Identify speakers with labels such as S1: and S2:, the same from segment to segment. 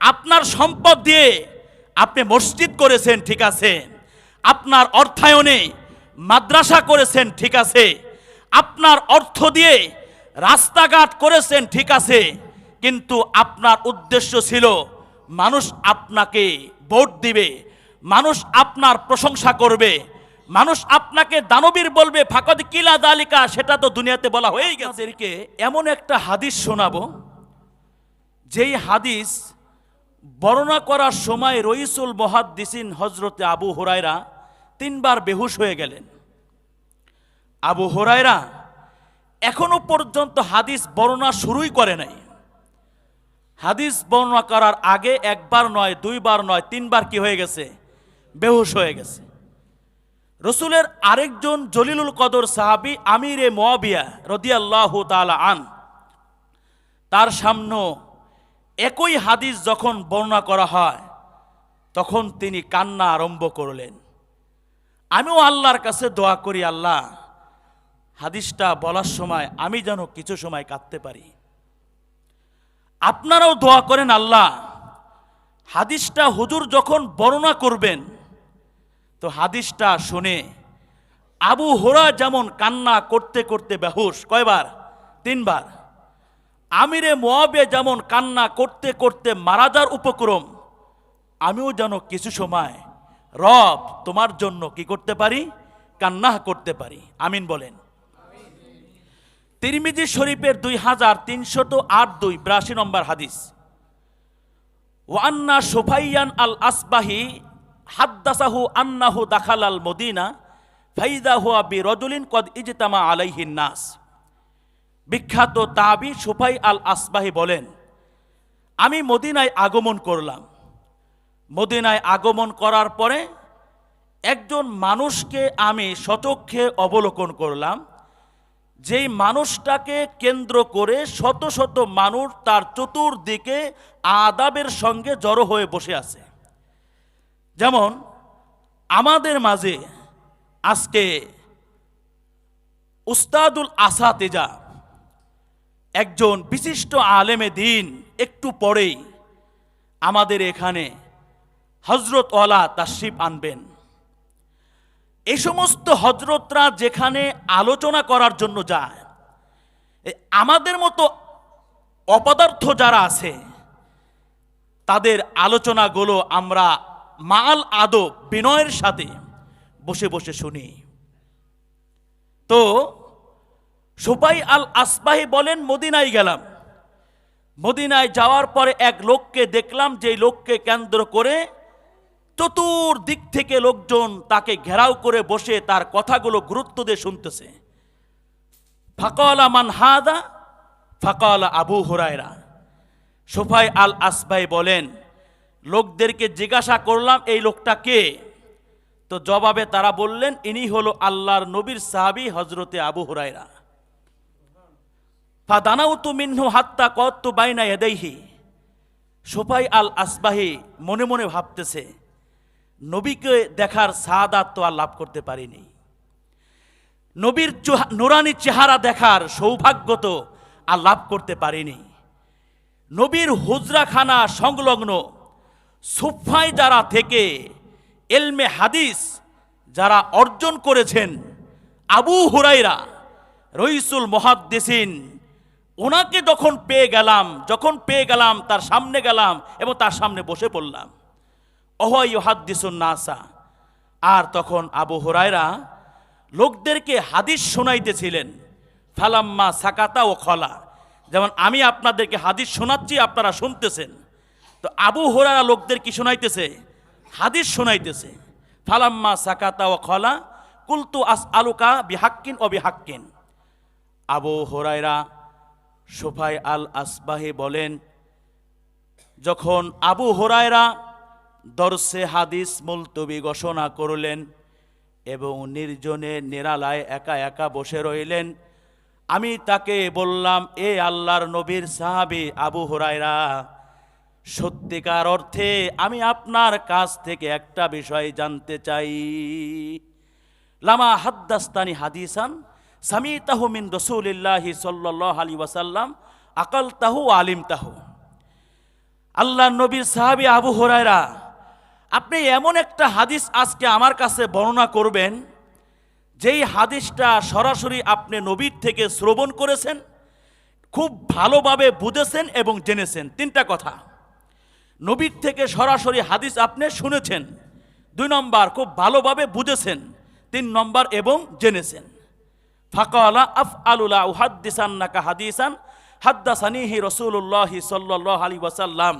S1: আপনার সম্পদ দিয়ে আপনি মসজিদ করেছেন, ঠিক আছে। আপনার অর্থায়নে মাদ্রাসা করেছেন, ঠিক আছে। আপনার অর্থ দিয়ে রাস্তাঘাট করেছেন, ঠিক আছে। কিন্তু আপনার উদ্দেশ্য ছিল, মানুষ আপনাকে ভোট দিবে, মানুষ আপনার প্রশংসা করবে, মানুষ আপনাকে দানবীর বলবে, ফাকদ কিলা দালিকা সেটা তো দুনিয়াতে বলা হয়েই গেছে। এমন একটা হাদিস শোনাবো, যেই হাদিস বর্ণনা করার সময় রইসুল মহাদ্দিসিন হজরতে আবু হোরাইরা তিনবার বেহুশ হয়ে গেলেন। আবু হোরাইরা এখনও পর্যন্ত হাদিস বর্ণনা শুরুই করে নাই। হাদিস বর্ণনা করার আগে একবার নয়, দুইবার নয়, তিনবার কি হয়ে গেছে? বেহুশ হয়ে গেছে। রসুলের আরেকজন জলিলুল কদর সাহাবি আমিরে মোয়াবিয়া রদিয়াল্লাহ তালা আন, তার সামনে একই হাদিস যখন বর্ণনা করা হয়, তখন তিনি কান্না আরম্ভ করলেন। আমিও আল্লাহর কাছে দোয়া করি, আল্লাহ, হাদিসটা বলার সময় আমি যেন কিছু সময় কাঁদতে পারি। আপনারাও দোয়া করেন, আল্লাহ, হাদিসটা হুজুর যখন বর্ণনা করবেন, তো হাদিসটা শুনে আবু হোরা যেমন কান্না করতে করতে বেহুশ, কয়বার? তিনবার। আমিরে মোয়াবে যেমন কান্না করতে করতে মারা যাওয়ার উপক্রম, আমিও যেন কিছু সময় রব তোমার জন্য কি করতে পারি? কান্না করতে পারি। আমিন বলেন। তিরমিজি শরীফের দুই হাজার তিনশত আট দুই, বিরাশি নম্বর হাদিস। ওয়ান্না সোফাইয়ান আল আসবাহি হাদ্দাসাহু আন্নাহু দাখাল আল মদিনা, ফাইদা হুয়া বি রজুলিন কদ ইজতামা আলাইহিন নাস। বিখ্যাত তাবি সুফাই আল আসবাহি বলেন, আমি মদিনায় আগমন করলাম। মদিনায় আগমন করার পরে একজন মানুষকে আমি সচক্ষে অবলোকন করলাম, যেই মানুষটাকে কেন্দ্র করে শত শত মানুষ তার চতুর্দিকে আদাবের সঙ্গে জড়ো হয়ে বসে আছে। যেমন, আমাদের মাঝে আজকে উস্তাদুল আসাতেজা একজন বিশিষ্ট আলেমে দিন একটু পরেই আমাদের এখানে হজরত ওয়ালা তাশরিফ আনবেন। এই সমস্ত হজরতরা যেখানে আলোচনা করার জন্য যায় আমাদের মতো অপদার্থ যারা আছে, তাদের আলোচনাগুলো আমরা মাল আদব বিনয়ের সাথে বসে বসে শুনি। তো সুপাই আল আসবাহি বলেন, মদিনায় গেলাম। মদিনায় যাওয়ার পরে এক লোককে দেখলাম যে লোককে কেন্দ্র করে চতুর্দিক থেকে লোকজন তাকে ঘেরাও করে বসে তার কথাগুলো গুরুত্ব দিয়ে শুনতেছে। ফাকলা মান হাদা, ফাকলা আবু হুরায়রা। সোফাই আল আসবাই বলেন, লোকদেরকে জিজ্ঞাসা করলাম, এই লোকটা কে? তো জবাবে তারা বললেন, ইনি হলো আল্লাহর নবীর সাহাবি হজরতে আবু হুরায়রা। ফাদানাউতু মিন্হু হাত্তা কত্তু বাইনা এদেহি সোফাই আল আসবাহি মনে মনে ভাবতেছে, নবীকে দেখার সাদাত তো আর লাভ করতে পারিনি। নবীর নুরানি চেহারা দেখার সৌভাগ্য তো আর লাভ করতে পারিনি। নবীর হুজরাখানা সংলগ্ন সুফাই যারা থেকে এলমে হাদিস যারা অর্জন করেছেন, আবু হুরাইরা রইসুল মহাদ্দেসিন ওনাকে যখন পেয়ে গেলাম, যখন পেয়ে গেলাম, তার সামনে গেলাম এবং তার সামনে বসে পড়লাম। নাসা। আর তখন আবু হুরায়রা লোকদেরকে হাদিস শোনাইতেছিলেন, ফালাম্মা সাকাতা ও খলা। যেমন আমি আপনাদেরকে হাদিস শোনাচ্ছি, আপনারা শুনতেছেন। তো আবু হুরায়রা লোকদের কি শোনাইতেছে? হাদিস শোনাইতেছে, ফালাম্মা সাকাতা ও খলা কুলতু আস আলুকা বিহাক্কিন ও বিহাক্কিন। আবু হোরাইরা সোফাই আল আসবাহি বলেন, যখন আবু হোরায়রা দর্শে হাদিস মুলতবি ঘোষণা করলেন এবং নির্জনে নিরালায় একা একা বসে রইলেন, আমি তাকে বললাম, এ আল্লাহর নবীর সাহাবি আবু হোরায়রা, সত্যিকার অর্থে আমি আপনার কাছ থেকে একটা বিষয় জানতে চাই। লামা হাদ্দাস্তানি হাদিসান সামিতাহু মিন রসুলিল্লাহি সাল্লাল্লাহু আলাইহি ওয়াসাল্লাম আকাল তাহু আলিম তাহু আল্লাহ নবীর সাহাবি আবু হরায়রা, আপনি এমন একটা হাদিস আজকে আমার কাছে বর্ণনা করবেন, যেই হাদিসটা সরাসরি আপনি নবীর থেকে শ্রবণ করেছেন, খুব ভালোভাবে বুঝেছেন এবং জেনেছেন। তিনটা কথা। নবীর থেকে সরাসরি হাদিস আপনি শুনেছেন, দুই নম্বর খুব ভালোভাবে বুঝেছেন, তিন নম্বর এবং জেনেছেন। ফাকালা আফ আলুলা উহাদ্দিসান্নাকা হাদিসান হাদ্দাসানিহি রসুল্লাহি সাল্লাহ আলী ওয়াসাল্লাম।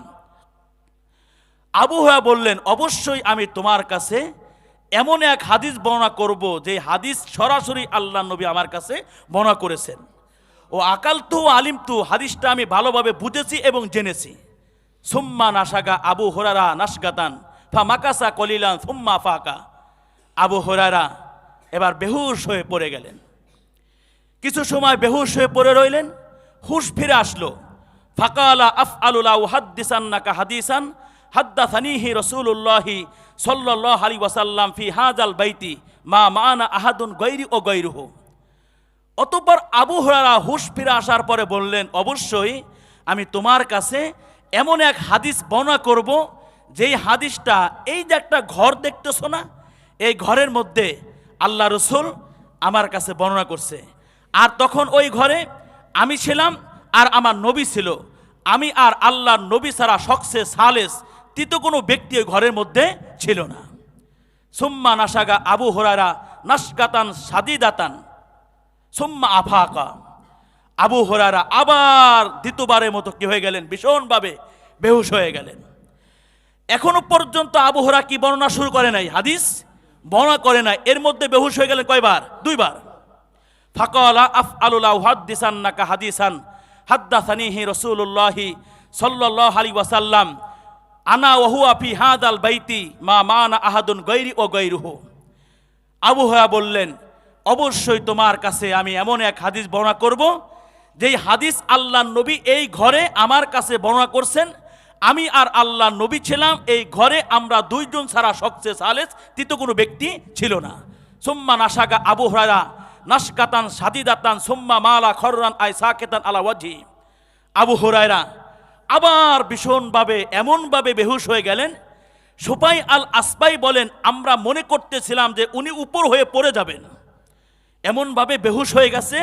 S1: আবু হয়া বললেন, অবশ্যই আমি তোমার কাছে এমন এক হাদিস বর্ণনা করব, যে হাদিস সরাসরি আল্লাহ নবী আমার কাছে বর্ণনা করেছেন। ও আকাল তু আলিম তু হাদিসটা আমি ভালোভাবে বুঝেছি এবং জেনেছি। সুম্মা নাসাগা আবু হরারা নাসগাতান ফা মাকাসা কলিলান সুম্মা ফাকা। আবু হরারা এবার বেহুশ হয়ে পড়ে গেলেন। কিছু সময় বেহুশ হয়ে পড়ে রইলেন, হুশ ফিরে আসলো। ফাকালা আফ আলুলা হাদ্দিসান্নাকা হাদিসান, হাদ্দাসানিহি রসুল্লাহি সাল্লাহ আলী ওয়াসাল্লাম ফি হাজাল বাইতি, মা মানা আহাদুন গৈরি ও গৈরুহু অতঃপর আবু হরারা হুশ ফিরে আসার পরে বললেন, অবশ্যই আমি তোমার কাছে এমন এক হাদিস বর্ণনা করব, যেই হাদিসটা এই যে একটা ঘর দেখতেছ না, এই ঘরের মধ্যে আল্লাহ রসুল আমার কাছে বর্ণনা করছে। আর তখন ওই ঘরে আমি ছিলাম আর আমার নবী ছিল। আমি আর আল্লাহর নবী ছাড়া শখসে, সালেস তৃতীয় কোনো ব্যক্তি ওই ঘরের মধ্যে ছিল না। সুম্মা নাসাগা আবু হরারা নাসগাতান সাদিদাতান। সুম্মা আফাকা। আবু হরারা আবার দ্বিতীয়বারের মতো কি হয়ে গেলেন? ভীষণভাবে বেহুশ হয়ে গেলেন। এখনও পর্যন্ত আবু হরা কি বর্ণনা শুরু করে নাই? হাদিস বর্ণনা করে নাই। এর মধ্যে বেহুশ হয়ে গেলেন কয়বার? দুইবার। ফাকালা আফ আলুল্লাহ হাদ্দিসান্নাকা হাদিসান। হাদ্দাসানিহি রসুল্লাহি সাল্লাহ আলী ওয়াসাল্লাম। আনা ওহুয়া ফি হাদাল বাইতি মা মানা আহাদুন গৈরি ও গৈরুহু আবু হয়া বললেন, অবশ্যই তোমার কাছে আমি এমন এক হাদিস বর্ণনা করব, যেই হাদিস আল্লাহ নবী এই ঘরে আমার কাছে বর্ণনা করছেন। আমি আর আল্লাহ নবী ছিলাম, এই ঘরে আমরা দুইজন ছাড়া সবচেয়ে সালেস তৃতীয় কোনো ব্যক্তি ছিল না। সোম্মা নাসাগা আবু হরারা নাসকাতান সাদিদাতান, সোম্মা মালা খররান আই সাকেতান আলা ওয়াজি আবু হরায়রা আবার ভীষণভাবে, এমনভাবে বেহুশ হয়ে গেলেন। সুপাই আল আসবাই বলেন, আমরা মনে করতেছিলাম যে উনি উপর হয়ে পড়ে যাবেন। এমনভাবে বেহুশ হয়ে গেছে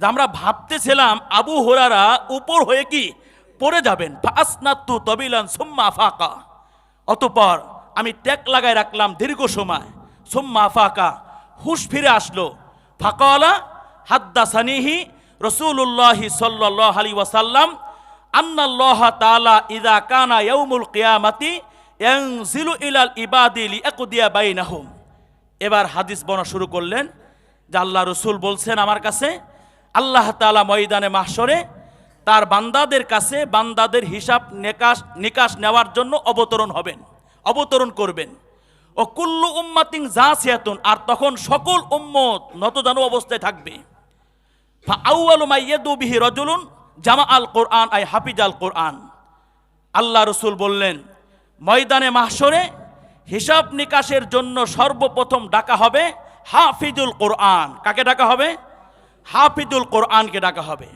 S1: যে আমরা ভাবতেছিলাম আবু হোরারা উপর হয়ে কি? পড়ে যাবেন। ফাসনাত্তু তবিলান সুম্মা ফাকা অতপর আমি ট্যাক লাগায় রাখলাম দীর্ঘ সময়। সুম্মা ফাকা হুশ ফিরে আসলো। ফাকালা হাদ্দাসানিহি রসুল্লাহি সাল্লাহ আলী ওয়াসাল্লাম আন্নাল্লাহ তাআলা ইদা কানা ইয়াউমুল কিয়ামাতি ইয়ানজিলু ইলাল ইবাদি লিয়াকুদিয়া বাইনাহুম। এবার হাদিস বনা শুরু করলেন যে আল্লাহ রসুল বলছেন আমার কাছে, আল্লাহ তাআলা ময়দানে মাহশরে তার বান্দাদের কাছে বান্দাদের হিসাব নিকাশ নিকাশ নেওয়ার জন্য অবতরণ হবেন, অবতরণ করবেন। ও কুল্লু উম্মাতিং যা সিয়াতুন আর তখন সকল উম্মত নতজানু অবস্থায় থাকবে। বিহি রজুলুন জামা আল কোরআন আই হাফিজ আল কোরআন। আল্লাহ রসুল বললেন, ময়দানে মাহশরে হিসাব নিকাশের জন্য সর্বপ্রথম ডাকা হবে হাফিজুল কোরআন। কাকে ডাকা হবে? হাফিজুল কোরআনকে ডাকা হবে।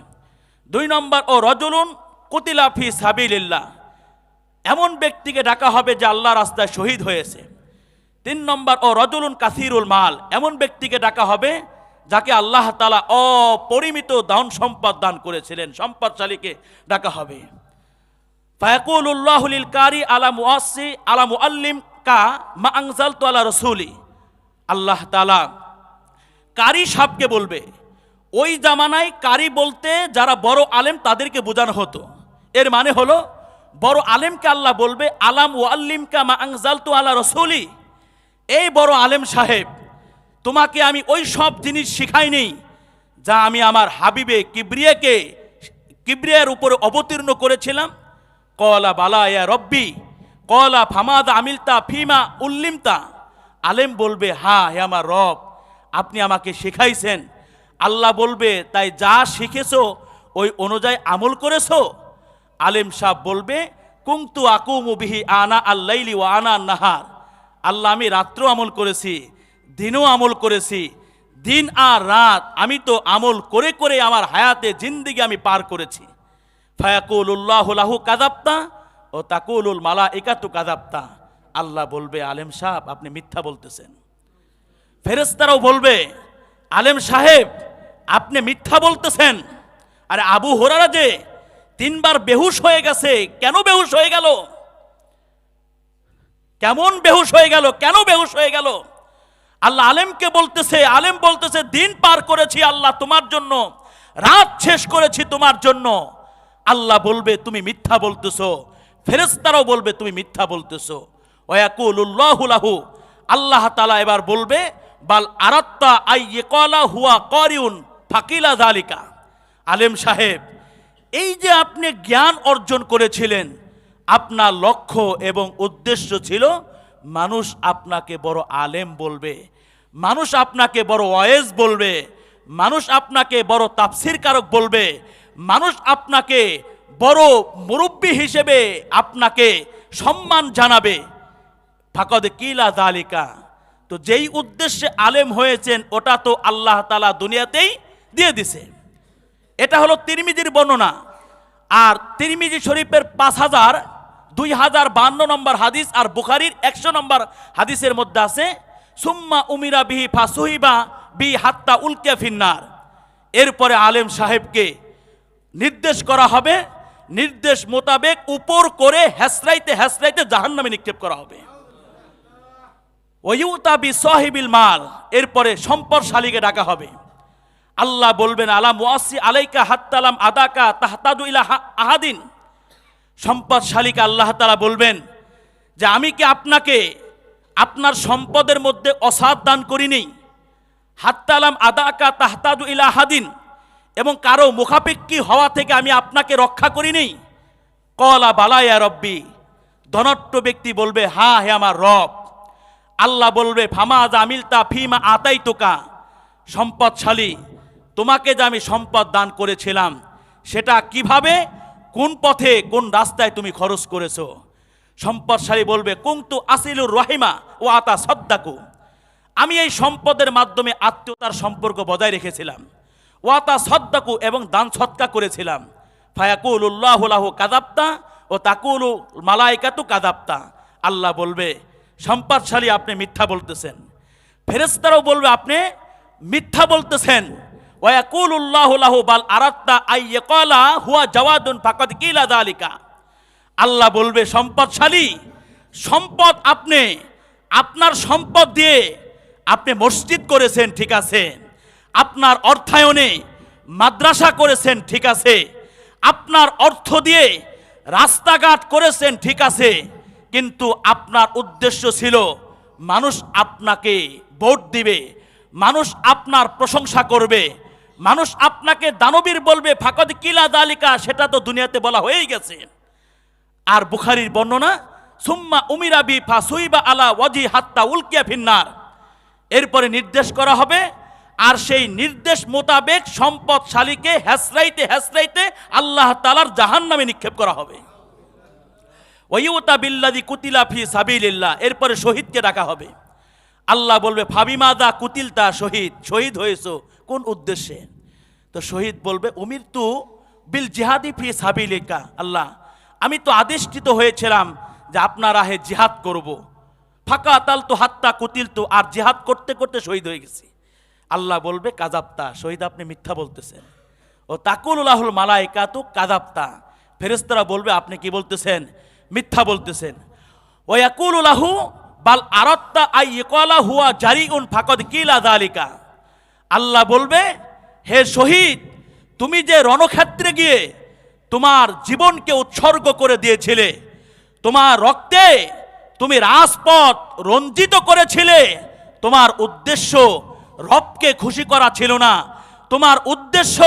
S1: দুই নম্বর, ও রজুলুন কুতিলাফি সাবিলিল্লাহ। এমন ব্যক্তিকে ডাকা হবে যে আল্লাহ রাস্তায় শহীদ হয়েছে। তিন নম্বর, ও রজুলুন কাসিরুল মাল এমন ব্যক্তিকে ডাকা হবে যাকে আল্লাহ তালা অপরিমিত দান সম্পদ দান করেছিলেন, সম্পদশালীকে ডাকা হবে। ফায়াকুল কারি আলা মুআসি আলা মুআল্লিম কা মা আনজাল তো আলা রসুলি। আল্লাহ তালা কারি সাহকে বলবে, ওই জামানায় কারি বলতে যারা বড় আলেম তাদেরকে বোঝানো হতো। এর মানে হলো, বড় আলেমকে আল্লাহ বলবে, আলাম ও আল্লিমকা মা আংজাল তো আল্লাহ রসুলি এই বড় আলেম সাহেব, তোমাকে আমি ওই সব জিনিস শিখাইনি যা আমি আমার হাবিবে কিবরিয়াকে, কিবরিয়ার উপরে অবতীর্ণ করেছিলাম। কলা বালা ইয়া রব্বি, কলা ফামাদ আমিলতা ফিমা উল্লিমতা। আলেম বলবে, হা, হে আমার রব, আপনি আমাকে শেখাইছেন। আল্লাহ বলবে, তাই যা শিখেছ, ওই অনুযায়ী আমল করেছ? আলেম সাহ বলবে কুংতু আকুমু বিহি আনা আল্লাইলি ও আনা নাহার আল্লাহ আমি রাত্র আমল করেছি, দিনও আমল করেছি। দিন আর রাত আমি তো আমল করে করে আমার হায়াতে জিন্দিগি আমি পার করেছি। ফায়াকুল উল্লাহ লাহু কাদাপ্তা ও তাকুলুল মালা একাতু কাদাপ্তা আল্লাহ বলবে, আলেম সাহেব, আপনি মিথ্যা বলতেছেন। ফেরেস্তারাও বলবে, আলেম সাহেব, আপনি মিথ্যা বলতেছেন। আরে আবু হোরারা যে তিনবার বেহুশ হয়ে গেছে, কেন বেহুশ হয়ে গেল? কেমন বেহুশ হয়ে গেল? কেন বেহুশ হয়ে গেল? আল্লাহ আলেমকে বলতেছে, আলেম বলতেছে, দিন পার করেছি আল্লাহ তোমার জন্য, রাত শেষ করেছি তোমার জন্য। আল্লাহ বলবে, তুমি মিথ্যা বলতেছো। ফেরেস্তারাও বলবে, তুমি মিথ্যা বলতেছো। ওয়াকুলুল্লাহুলাহু আল্লাহ তালা এবার বলবে, বাল আরাত্তা আই ইয়েকলা হুয়া করিউন ফাকিলা জালিকা আলেম সাহেব, এই যে আপনি জ্ঞান অর্জন করেছিলেন আপনার লক্ষ্য এবং উদ্দেশ্য ছিল, মানুষ আপনাকে বড় আলেম বলবে, মানুষ আপনাকে বড় ওয়েজ বলবে, মানুষ আপনাকে বড় তাফসির কারক বলবে, মানুষ আপনাকে বড় মুরব্বী হিসেবে আপনাকে সম্মান জানাবে। ফাকদ কিলা জালিকা তো যেই উদ্দেশ্যে আলেম হয়েছেন, ওটা তো আল্লাহ তালা দুনিয়াতেই দিয়ে দিছে। এটা হলো তিরমিজির বর্ণনা। আর তিরমিজি শরীফের পাঁচ হাজার দুই হাজার বান্ন নম্বর হাদিস আর বুখারির একশো নম্বর হাদিসের মধ্যে আছে, সুম্মা উমিরা বিহি ফাসুহিবা বি হাত্তা উলকে ফিন্নার। এরপরে আলেম সাহেবকে নির্দেশ করা হবে, নির্দেশ মোতাবেক উপর করে হ্যাসরাইতে হ্যাসরাইতে জাহান্নামে নিক্ষেপ করা হবে। ওয়ুতা বি সাহিবিল মাল। এরপরে সম্পদশালীকে ডাকা হবে। আল্লাহ বলবেন আলাম ওয়াসি আলাইকা হাত্তালাম আদাকা তাহতাদু ইলা আহাদিন। সম্পদশালীকে আল্লাহ তালা বলবেন যে আমি কি আপনাকে আপনার সম্পদের মধ্যে অসাদ দান করিনি? হাত্তালাম আদাকা তাহতাদু ইলা আহাদিন এবং কারও মুখাপেক্ষী হওয়া থেকে আমি আপনাকে রক্ষা করিনি? কলা বালায়া রব্বি। ধনট্ট ব্যক্তি বলবে, হা, হে আমার রব। আল্লাহ বলবে ফামাজ আমিলতা ফিমা আতাই তোকা সম্পদশালী, তোমাকে যে আমি সম্পদ দান করেছিলাম, সেটা কীভাবে কোন পথে কোন রাস্তায় তুমি খরচ করেছ? সম্পদশালী বলবে কুংতু আসিলুর রহিমা ও আতা সদ্দাকু। আমি এই সম্পদের মাধ্যমে আত্মীয়তার সম্পর্ক বজায় রেখেছিলাম। ও ওয়াতা সদ্দাকু এবং দান সৎকা করেছিলাম। ফায়াকুল উল্লাহুল্লাহ কাদাপ্তা ও তাকুল মালাইকাতু কাদাপ্তা আল্লাহ বলবে, সম্পদশালী আপনি মিথ্যা বলতেছেন। ফেরেস্তারাও বলবে, আপনি মিথ্যা বলতেছেন। বাল আইয়কলা হুয়া জওয়াদুন দালিকা। আল্লাহ বলবে, সম্পদশালী, সম্পদ আপনি, আপনার সম্পদ দিয়ে আপনি মসজিদ করেছেন, ঠিক আছে। আপনার অর্থায়নে মাদ্রাসা করেছেন, ঠিক আছে। আপনার অর্থ দিয়ে রাস্তাঘাট করেছেন, ঠিক আছে। কিন্তু আপনার উদ্দেশ্য ছিল, মানুষ আপনাকে ভোট দিবে, মানুষ আপনার প্রশংসা করবে মানুষ আপনাকে দানবীর বলবে, ফাকদ কিলা দালিকা সেটা তো দুনিয়াতে বলা হয়েই গেছে। আর বুখারির বর্ণনা, সুম্মা উমিরা বি ফাসুইবা আলা ওয়াজি হাত্তা উলকিয়া ফিন্নার এরপরে নির্দেশ করা হবে, আর সেই নির্দেশ মোতাবেক সম্পদশালীকে হ্যাসরাইতে হ্যাসরাইতে আল্লাহ তালার জাহান নামে নিক্ষেপ করা হবে। ওয়ুতা বিল্লাদি কুতিলা ফি সাবিলিল্লাহ এরপরে শহীদকে ডাকা হবে। আল্লাহ বলবে ফাবিমাদা কুতিলতা, শহীদ শহীদ হয়েছো, কোন উদ্দেশ্যে? তো শহীদ বলবে, উমির তু বিল জিহাদি ফি সাবিলিকা, আল্লাহ, আমি তো আদেষ্টিত হয়েছিলাম যে আপনার আহে জিহাদ করব। ফাঁকা তাল তো হাত্তা কুতিল তো, আর জিহাদ করতে করতে শহীদ হয়ে গেছি। আল্লাহ বলবে কাজাপ্তা শহীদ আপনি মিথ্যা বলতেছেন। ও তাকুল্লাহুল মালাইকা তো কাজাপ্তা ফেরেস্তারা বলবে, আপনি কি বলতেছেন? মিথ্যা বলতেছেন। ওয়াকুলাহু বাল আরাত্তা আই ইকলা হুয়া জারিউন ফাকদ কিলা দালিকা আল্লাহ বলবে হে শহীদ, তুমি যে রণক্ষেত্রে গিয়ে তোমার জীবনকে উৎসর্গ করে দিয়েছিলে, তোমার রক্তে তুমি রাজপথ রঞ্জিত করেছিলে, তোমার উদ্দেশ্য রবকে খুশি করা ছিল না, তোমার উদ্দেশ্য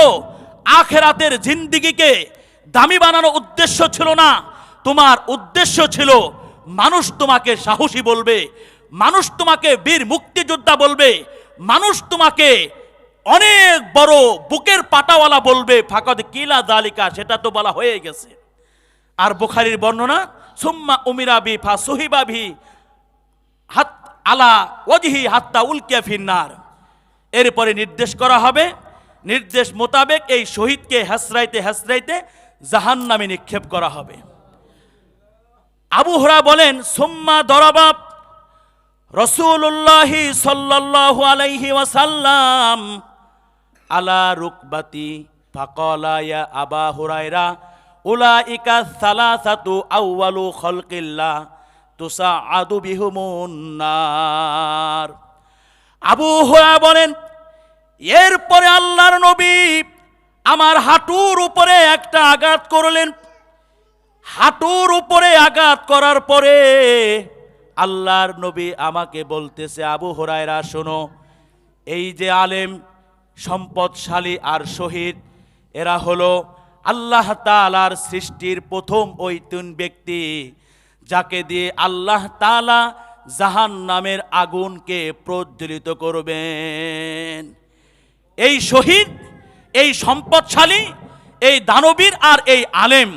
S1: আখেরাতের জিন্দিগিকে দামি বানানো উদ্দেশ্য ছিল না, তোমার উদ্দেশ্য ছিল মানুষ তোমাকে সাহসী বলবে, মানুষ তোমাকে বীর মুক্তিযোদ্ধা বলবে, মানুষ তোমাকে অনেক বড় বুকের পাটাওয়ালা বলবে, ফাকদ কিলা দালিকা সেটা তো বলা হয়ে গেছে। আর বুখারির বর্ণনা, সুম্মা উমিরা বি ফা সুহিবা ভি হাত আলা ওজিহি হাত্তা উলকিয়া ফিন্নার এরপরে নির্দেশ করা হবে, নির্দেশ মোতাবেক এই শহীদকে হ্যাসরাইতে হ্যাসরাইতে জাহান নামে নিক্ষেপ করা হবে। আবু হুরা বলেন, সোম্মা দরাবাব রসুল্লাহি সাল্লাল্লাহু আলাইহি ওয়াসাল্লাম আলা রুকবাতি ফাকালা ইয়া আবা হুরায়রা উলাইকা সালাসাতু আউয়ালু খলকিল্লাহ তুসাআদু বিহুমুন নার। আবু হুরা বলেন, এরপরে আল্লাহর নবী আমার হাঁটুর উপরে একটা আঘাত করলেন। হাঁটুর উপরে আঘাত করার পরে আল্লাহর নবী আমাকে বলতেছে, আবু হরায়রা, শোনো, এই যে আলেম সম্পদশালী আর শহীদ। এরা হলো আল্লাহ তালার সৃষ্টির প্রথম ওই তিন ব্যক্তি, যাকে দিয়ে আল্লাহ তালা জাহান নামের আগুনকে প্রজ্বলিত করবেন। এই শহীদ, এই সম্পদশালী, এই দানবীর আর এই আলেম,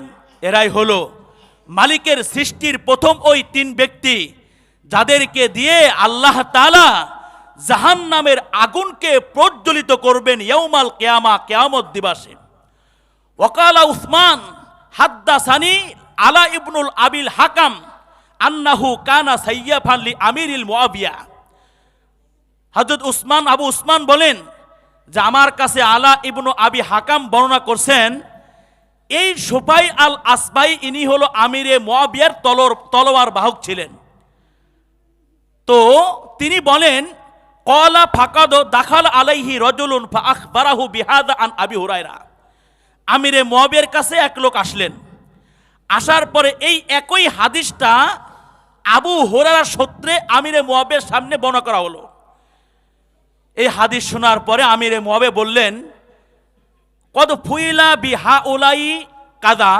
S1: এরাই হলো মালিকের সৃষ্টির প্রথম ওই তিন ব্যক্তি, যাদেরকে দিয়ে আল্লাহ তালা জাহান নামের আগুনকে প্রজ্বলিত করবেন ইয়ৌমাল কেয়ামা, কেয়ামত দিবাসে। ওকালা উসমান হাদ্দাসানি আলা ইবনুল আবিল হাকাম আন্নাহু কানা সাইয়া আলী আমিরুল মুয়াবিয়া হজরত উসমান, আবু উসমান বলেন যে আমার কাছে আলা ইবনু আবি হাকাম বর্ণনা করছেন, এই সোফাই আল আসবাই ইনি হলো আমিরে মোয়াবিয়ার তলর তলোয়ার বাহক ছিলেন। তো তিনি বলেন কলা ফাকাদ দাখাল আলাইহি রজুলুন আখবারাহু বিহাদা আন আবি হুরায়রা আমিরে মোয়াবিয়ার কাছে এক লোক আসলেন। আসার পরে এই একই হাদিসটা আবু হুরারা সূত্রে আমিরে মোয়াবের সামনে বর্ণনা করা হলো। এই হাদিস শোনার পরে আমিরে মোয়াবে বললেন, কদ ফুইলা বি হা ওলাই কাদা,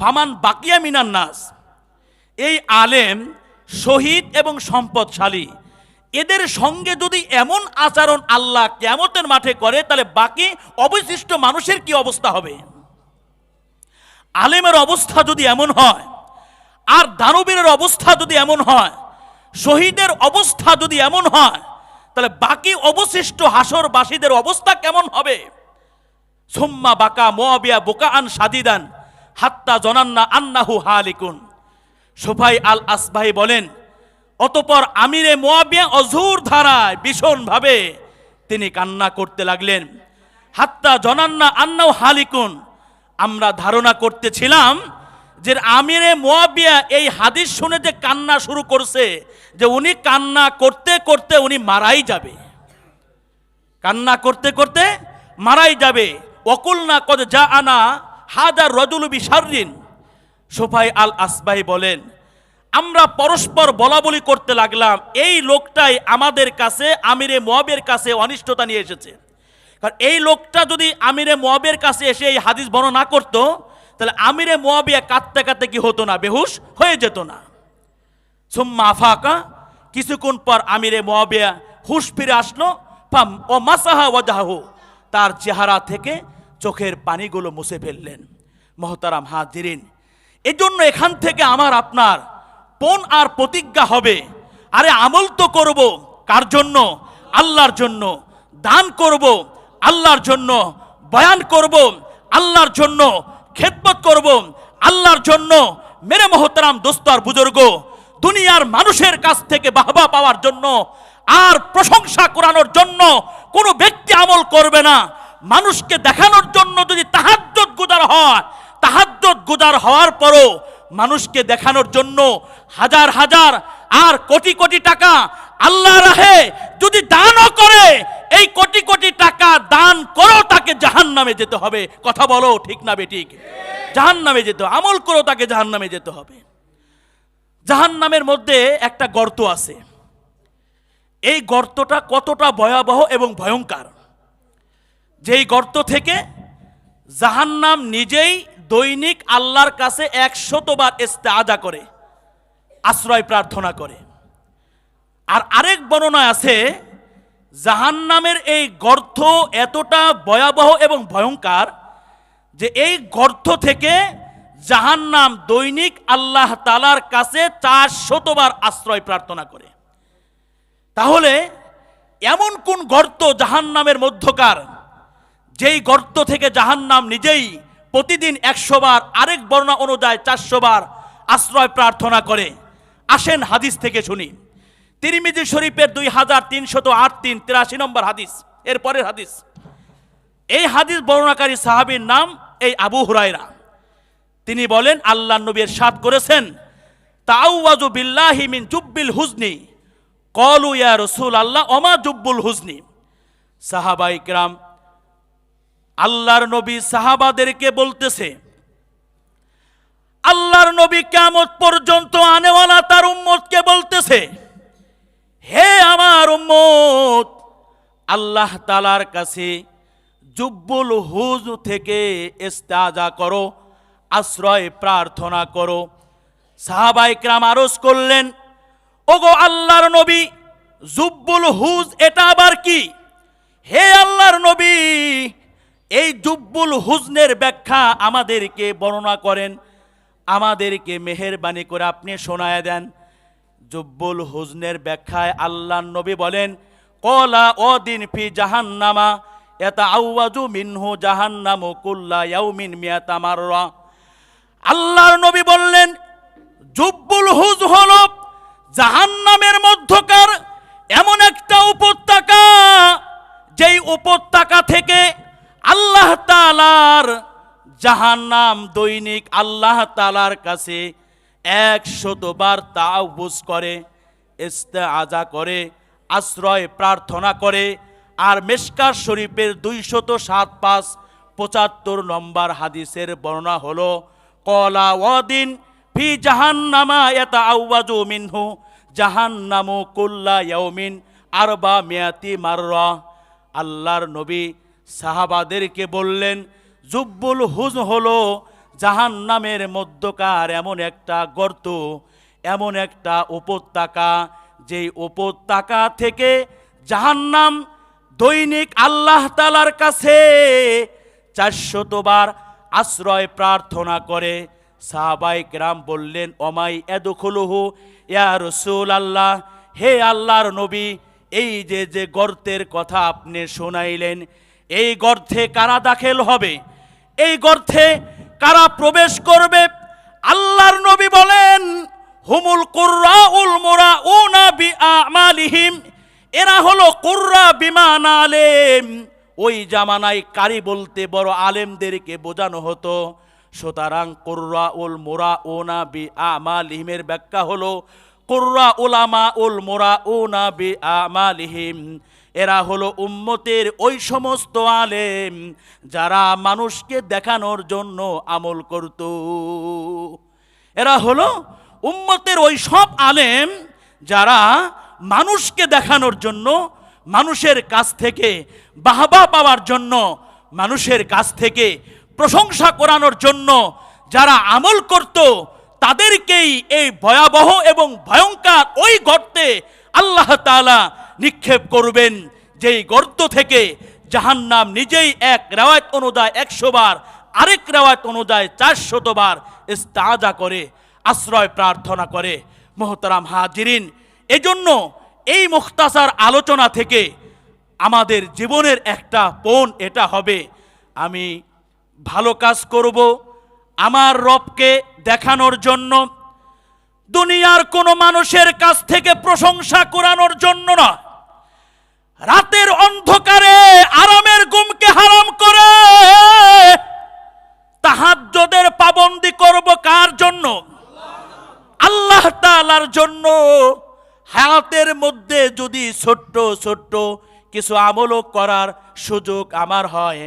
S1: ফামান বাকিয়া মিনান নাস। এই আলেম শহীদ এবং সম্পদশালী। এদের সঙ্গে যদি এমন আচরণ আল্লাহ কেমতের মাঠে করে, তাহলে বাকি অবশিষ্ট মানুষের কি অবস্থা হবে? আলেমের অবস্থা যদি এমন হয়, আর দানবীরের অবস্থা যদি এমন হয়, শহীদের অবস্থা যদি এমন হয়, তাহলে বাকি অবশিষ্ট হাসরবাসীদের অবস্থা কেমন হবে? সুম্মা বাকা মোয়াবিয়া বোকা আন সাদিদান হাত্তা জনান্না আন্নাহু হালিকুন। সোফাই আল আসবাহি বলেন অতপর আমিরে মোয়াবিয়া অঝুর ধারায় ভীষণভাবে তিনি কান্না করতে লাগলেন। হাত্তা জনান্না আন্নাও হালিকুন। আমরা ধারণা করতেছিলাম যে আমিরে মোয়াবিয়া এই হাদিস শুনে যে কান্না শুরু করছে, যে উনি কান্না করতে করতে উনি মারাই যাবে। কান্না করতে করতে মারাই যাবে। অকুল না কদ যা আনা হাজার রজুল বিসারিন সোফাই আল আসবাই বলেন আমরা পরস্পর বলা বলি করতে লাগলাম, এই লোকটাই আমাদের কাছে, আমিরে মোয়াবের কাছে অনিষ্টতা নিয়ে এসেছে। কারণ এই লোকটা যদি আমিরে মোয়াবের কাছে এসে এই হাদিস বর্ণনা না করতো, তাহলে আমিরে মোয়াবিয়া কাঁদতে কাঁদতে কি হতো না, বেহুশ হয়ে যেত না। সুম্মা ফাঁকা কিছুক্ষণ পর আমিরে মোয়াবিয়া হুশ ফিরে আসলো ও মাসাহা ওয়াজাহু, তার চেহারা থেকে চোখের পানিগুলো মুছে ফেললেন। মহতারাম হাজিরিন এই জন্য এখান থেকে আমার আপনার পণ আর প্রতিজ্ঞা হবে। আরে আমল তো করব। কার জন্য? আল্লাহর জন্য। দান করব। আল্লাহর জন্য। বয়ান করব। আল্লাহর জন্য। খেদমত করব। আল্লাহর জন্য। মেরে মহতারাম দোস্ত আর বুজুর্গ, দুনিয়ার মানুষের কাছ থেকে বাহবা পাওয়ার জন্য আর প্রশংসা করানোর জন্য কোনো ব্যক্তি আমল করবে না। মানুষকে দেখানোর জন্য যদি তাহাজ্জত গুজার হয় তাহাজ্জত গুজার হওয়ার পরও মানুষকে দেখানোর জন্য হাজার হাজার আর কোটি কোটি টাকা আল্লাহ রাহে যদি দানও করে, এই কোটি কোটি টাকা দান করো তাকে জাহান নামে যেতে হবে। কথা বলো ঠিক না বেঠিক জাহান নামে যেতে। আমল করো তাকে জাহান নামে যেতে হবে। জাহান নামের মধ্যে একটা গর্ত আছে। এই গর্তটা কতটা ভয়াবহ এবং ভয়ঙ্কর? যেই গর্ত থেকে জাহান্নাম নিজেই দৈনিক আল্লাহর কাছে একশতবার ইস্তেআজা করে, আশ্রয় প্রার্থনা করে। আর আরেক বর্ণনায় আছে, জাহান্নামের এই গর্ত এতটা ভয়াবহ এবং ভয়ঙ্কর যে এই গর্ত থেকে জাহান্নাম দৈনিক আল্লাহ তালার কাছে চার শতবার আশ্রয় প্রার্থনা করে। তাহলে এমন কোন গর্ত জাহান্নামের মধ্যকার, যেই গর্ত থেকে জাহান্নাম নিজেই প্রতিদিন একশো বার আরেক বর্ণা অনুযায়ী চারশো বার আশ্রয় প্রার্থনা করে। আসেন হাদিস থেকে শুনি। তিরমিজি শরীফের দুই হাজার তিনশত আট তিন, তিরাশি নম্বর হাদিস, এর পরের হাদিস। এই হাদিস বর্ণাকারী সাহাবীর নাম এই আবু হুরায়রা। তিনি বলেন, আল্লাহ নবীর সাদ করেছেন তাওয়াজু বিল্লাহি মিন জুব্বিল হুজনি। কলু ইয়া রসুল আল্লাহ অমা জুব্বুল হুজনি। সাহাবাই কিরাম আল্লাহর নবী সাহাবাদেরকে বলতেছে, আল্লাহর নবী কেমত পর্যন্ত আনেওয়ালা তার উম্মতকে বলতেছে, হে আমার উম্মত, আল্লাহ তালার কাছে জুব্বুল হুজ থেকে ইস্তাজা করো, আশ্রয় প্রার্থনা করো। সাহাবাই ক্রাম আরজ করলেন, ওগো আল্লাহর নবী, জুব্বুল হুজ এটা আবার কি? হে আল্লাহর নবী এই জুব্বুল হুজনের ব্যাখ্যা আমাদেরকে বর্ণনা করেন। আমাদেরকে মেহেরবানি করে আপনি শোনায় দেন। জুব্বুল হুজনের ব্যাখ্যায় আল্লাহ নবী বলেন, কলা ও দিন ফি জাহান্নামা এটা আউয়াজু মিনহু জাহান্নামু কুল্লা ইয়াউমিন মিয়াতা মাররা। আল্লাহর নবী বললেন, জুব্বুল হুজ হল জাহান্নামের মধ্যকার এমন একটা উপত্যকা যেই উপত্যকা থেকে আল্লাহ তালার জাহান্নাম দৈনিক আল্লাহ তালার কাছে একশতবার তাউবুজ করে, ইস্তেআজা করে, আশ্রয় প্রার্থনা করে আর মেশকার শরীফের দুইশত সাত পাঁচ পঁচাত্তর নম্বর হাদিসের বর্ণনা হল, কলা ওয়াদিন ফি জাহান্নামা এটা আউয়াজু মিনহু, জাহান্নামু কুল্লা ইয়াউমিন আরবা মেয়াতি মাররা। আল্লাহর নবী সাহাবাদেরকে বললেন জুব্বুল হুজ হলো জাহান্নামের মধ্যকার এমন একটা গর্ত, এমন একটা উপত্যকা, যেই উপত্যকা থেকে জাহান্নাম দৈনিক আল্লাহ তালার কাছে চারশতবার আশ্রয় প্রার্থনা করে। সাহাবাইক রাম বললেন অমাই এদুখুলুহু ইয়া রসুল আল্লাহ হে আল্লাহর নবী, এই যে যে গর্তের কথা আপনি শোনাইলেন, এই গর্তে কারা দাখিল হবে? এই গর্থে কারা প্রবেশ করবে? আল্লাহর নবী বলেন, হুমুল কুর্রাউল মোরা উনা বি আমালিহিম এরা হলো কুর্রা বিমান আলেম। ওই জামানায় কারি বলতে বড় আলেমদেরকে বোঝানো হতো। সুতরাং কুর্রা উল মোরা ওনা বি আমালিহিমের ব্যাখ্যা হলো, কুর্রা উলামা উল মোরা ওনা বি আমালিহিম এরা হলো উম্মতের ওই সমস্ত আলেম যারা মানুষকে দেখানোর জন্য আমল করত। এরা হলো উম্মতের ওই সব আলেম যারা মানুষকে দেখানোর জন্য, মানুষের কাছ থেকে বাহবা পাওয়ার জন্য, মানুষের কাছ থেকে প্রশংসা করানোর জন্য যারা আমল করত, তাদেরকেই এই ভয়াবহ এবং ভয়ঙ্কর ওই গর্তে আল্লাহ তাআলা নিক্ষেপ করবেন। যেই গর্ত থেকে জাহান্নাম নিজেই এক রেওয়ায়ত অনুযায়ী একশো বার, আরেক রেওয়ায়ত অনুযায়ী চারশতবার ইস্তাজা করে, আশ্রয় প্রার্থনা করে। মোহতারাম হাজিরিন, এজন্য এই মুখতাসার আলোচনা থেকে আমাদের জীবনের একটা পণ এটা হবে। আমি ভালো কাজ করব, আমার রবকে দেখানোর জন্য, দুনিয়ার কোনো মানুষের কাছ থেকে প্রশংসা করানোর জন্য না রাতের অন্ধকারে আরামের গুমকে হারাম করে। তাহাজ্জদের পাবন্দি করব কার জন্য? আল্লাহ তাআলার জন্য। হায়াতের মধ্যে যদি ছোট্ট ছোট্ট কিছু আমলও করার সুযোগ আমার হয়,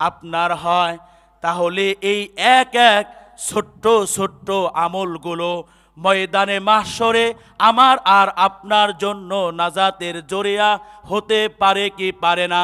S1: আপনার হয়, তাহলে এই এক এক ছোট্ট ছোট্ট আমলগুলো ময়দানে মাসরে আমার আর আপনার জন্য নাজাতের জরিয়া হতে পারে কি পারে না?